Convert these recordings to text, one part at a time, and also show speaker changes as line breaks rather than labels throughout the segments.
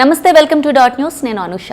నమస్తే welcome to dot news. నేను అనుష.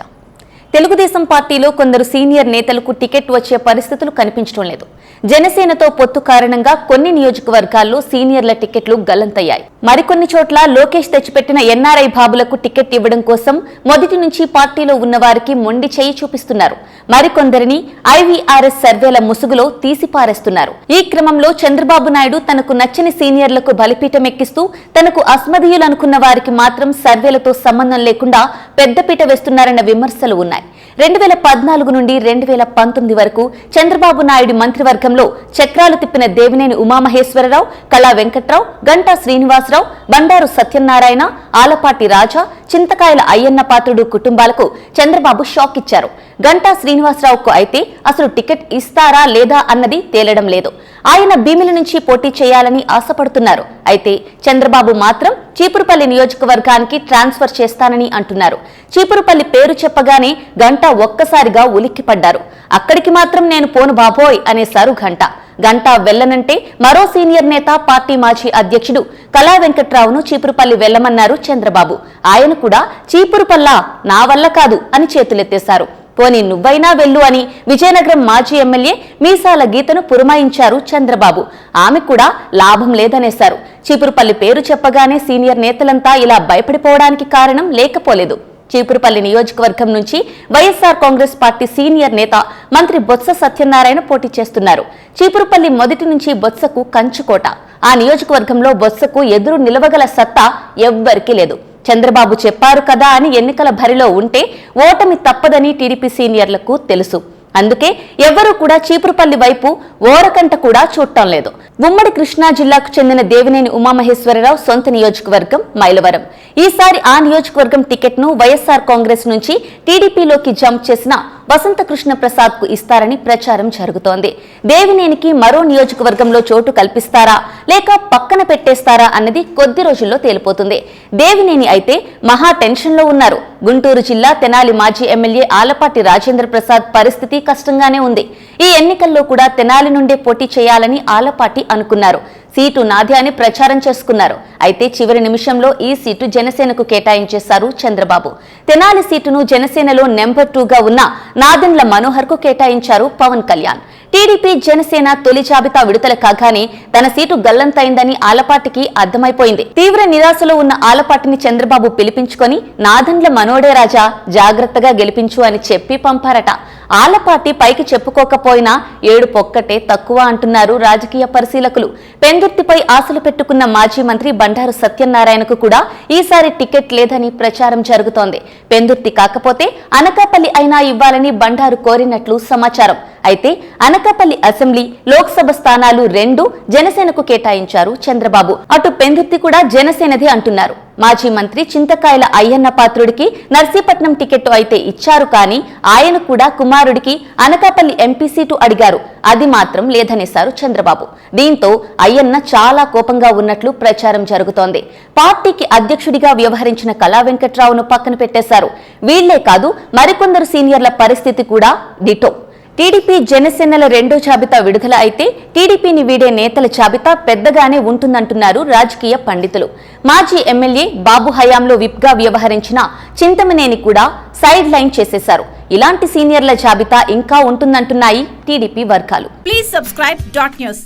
తెలుగుదేశం పార్టీలో కొందరు సీనియర్ నేతలకు టికెట్ వచ్చే పరిస్థితులు కనిపించడం లేదు. జనసేనతో పొత్తు కారణంగా కొన్ని నియోజకవర్గాల్లో సీనియర్ల టికెట్లు గల్లంతయ్యాయి. మరికొన్ని చోట్ల లోకేష్ తెచ్చిపెట్టిన ఎన్ఆర్ఐ బాబులకు టికెట్ ఇవ్వడం కోసం మొదటి నుంచి పార్టీలో ఉన్న వారికి మొండి చేయి చూపిస్తున్నారు. మరికొందరిని ఐవీఆర్ఎస్ సర్వేల ముసుగులో తీసిపారేస్తున్నారు. ఈ క్రమంలో చంద్రబాబు నాయుడు తనకు నచ్చని సీనియర్లకు బలిపీఠం ఎక్కిస్తూ తనకు అస్మదీయులు అనుకున్న వారికి మాత్రం సర్వేలతో సంబంధం లేకుండా పెద్దపీట వేస్తున్నారన్న విమర్శలు ఉన్నాయి. రెండు వేల పద్నాలుగు నుండి రెండు వేల పంతొమ్మిది వరకు చంద్రబాబు నాయుడు మంత్రివర్గంలో చక్రాలు తిప్పిన దేవినేని ఉమామహేశ్వరరావు కళా వెంకట్రావు గంటా శ్రీనివాసరావు బండారు సత్యనారాయణ ఆలపాటి రాజా చింతకాయల అయ్యన్న పాత్రుడు కుటుంబాలకు చంద్రబాబు షాక్ ఇచ్చారు. గంటా శ్రీనివాసరావుకు అయితే అసలు టికెట్ ఇస్తారా లేదా అన్నది తేలడం లేదు. ఆయన భీమిల నుంచి పోటీ చేయాలని ఆశపడుతున్నారు. అయితే చంద్రబాబు మాత్రం చీపురుపల్లి నియోజకవర్గానికి ట్రాన్స్ఫర్ చేస్తానని అంటున్నారు. చీపురుపల్లి పేరు చెప్పగానే గంట ఒక్కసారిగా ఉలిక్కిపడ్డారు. అక్కడికి మాత్రం నేను పోను బాబోయ్ అనేశారు గంట గంటా వెళ్ళనంటే మరో సీనియర్ నేత పార్టీ మాజీ అధ్యక్షుడు కళా వెంకట్రావును చీపురుపల్లి వెళ్ళమన్నారు చంద్రబాబు. ఆయన కూడా చీపురుపల్లా నా వల్ల కాదు అని చేతులెత్తేశారు. పోనీ నువ్వైనా వెళ్ళు అని విజయనగరం మాజీ ఎమ్మెల్యే మీసాల గీతను పురమాయించారు చంద్రబాబు. ఆమె కూడా లాభం లేదనేశారు. చీపురుపల్లి పేరు చెప్పగానే సీనియర్ నేతలంతా ఇలా భయపడిపోవడానికి కారణం లేకపోలేదు. చీపురుపల్లి నియోజకవర్గం నుంచి వైఎస్ఆర్ కాంగ్రెస్ పార్టీ సీనియర్ నేత మంత్రి బొత్స సత్యనారాయణ పోటీ చేస్తున్నారు. చీపురుపల్లి మొదటి నుంచి బొత్సకు కంచుకోట. ఆ నియోజకవర్గంలో బొత్సకు ఎదురు నిలవగల సత్తా ఎవ్వరికీ లేదు. చంద్రబాబు చెప్పారు కదా అని ఎన్నికల భరిలో ఉంటే ఓటమి తప్పదని టీడీపీ సీనియర్లకు తెలుసు. అందుకే ఎవ్వరూ కూడా చీపురుపల్లి వైపు ఓరకంట కూడా చూడటం లేదు. ఉమ్మడి కృష్ణా జిల్లాకు చెందిన దేవినేని ఉమామహేశ్వరరావు సొంత నియోజకవర్గం మైలవరం. ఈసారి ఆ నియోజకవర్గం టికెట్ను వైఎస్ఆర్ కాంగ్రెస్ నుంచి టీడీపీలోకి జంప్ చేసిన వసంత కృష్ణ ప్రసాద్కు ఇస్తారని ప్రచారం జరుగుతోంది. దేవినేనికి మరో నియోజకవర్గంలో చోటు కల్పిస్తారా? లేక పక్కన పెట్టేస్తారా అన్నది కొద్ది రోజుల్లో తేలిపోతుంది. దేవినేని అయితే మహా టెన్షన్లో ఉన్నారు. గుంటూరు జిల్లా తెనాలి మాజీ ఎమ్మెల్యే ఆలపాటి రాజేంద్ర ప్రసాద్ పరిస్థితి కష్టంగానే ఉంది. ఈ ఎన్నికల్లో కూడా తెనాలి నుండే పోటీ చేయాలని ఆలపాటి అనుకున్నారు. సీటు నాది అని ప్రచారం చేసుకున్నారు. అయితే చివరి నిమిషంలో ఈ సీటు జనసేనకు కేటాయించేశారు చంద్రబాబు. తెనాలి సీటును జనసేనలో నెంబర్ టూగా ఉన్న నాదెండ్ల మనోహర్కు కేటాయించారు పవన్ కళ్యాణ్. టీడీపీ జనసేన తొలి జాబితా విడుదల కాగానే తన సీటు గల్లంతైందని ఆలపాటికి అర్థమైపోయింది. తీవ్ర నిరాశలో ఉన్న ఆలపాటిని చంద్రబాబు పిలిపించుకొని నాదండ్ల మనోడే రాజా జాగ్రత్తగా గెలిపించు అని చెప్పి పంపారట. ఆలపాటి పైకి చెప్పుకోకపోయినా ఏడు పొక్కటే తక్కువ అంటున్నారు రాజకీయ పరిశీలకులు. పెందుర్తిపై ఆశలు పెట్టుకున్న మాజీ మంత్రి బండారు సత్యనారాయణకు కూడా ఈసారి టికెట్ లేదని ప్రచారం జరుగుతోంది. పెందుర్తి కాకపోతే అనకాపల్లి అయినా ఇవ్వాలని బండారు కోరినట్లు సమాచారం. అయితే అనకాపల్లి అసెంబ్లీ లోక్సభ స్థానాలు రెండు జనసేనకు కేటాయించారు చంద్రబాబు. అటు పెందుర్తి కూడా జనసేనది అంటున్నారు. మాజీ మంత్రి చింతకాయల అయ్యన్న పాత్రుడికి నర్సీపట్నం టికెట్ అయితే ఇచ్చారు కానీ ఆయన కూడా కుమారుడికి అనకాపల్లి ఎంపీ సీటు అడిగారు. అది మాత్రం లేదనేశారు చంద్రబాబు. దీంతో అయ్యన్న చాలా కోపంగా ఉన్నట్లు ప్రచారం జరుగుతోంది. పార్టీకి అధ్యక్షుడిగా వ్యవహరించిన కళా వెంకట్రావును పక్కన పెట్టేశారు. వీళ్ళే కాదు మరికొందరు సీనియర్ల పరిస్థితి కూడా డిటో. టీడీపీ జనసేనల రెండో జాబితా విడుదల అయితే టీడీపీని వీడే నేతల జాబితా పెద్దగానే ఉంటుందంటున్నారు రాజకీయ పండితులు. మాజీ ఎమ్మెల్యే బాబు హయాంలో విప్గా వ్యవహరించిన చింతమనేని కూడా సైడ్ లైన్ చేసేశారు. ఇలాంటి సీనియర్ల జాబితా ఇంకా ఉంటుందంటున్నాయి టీడీపీ వర్గాలు.
Please subscribe dot news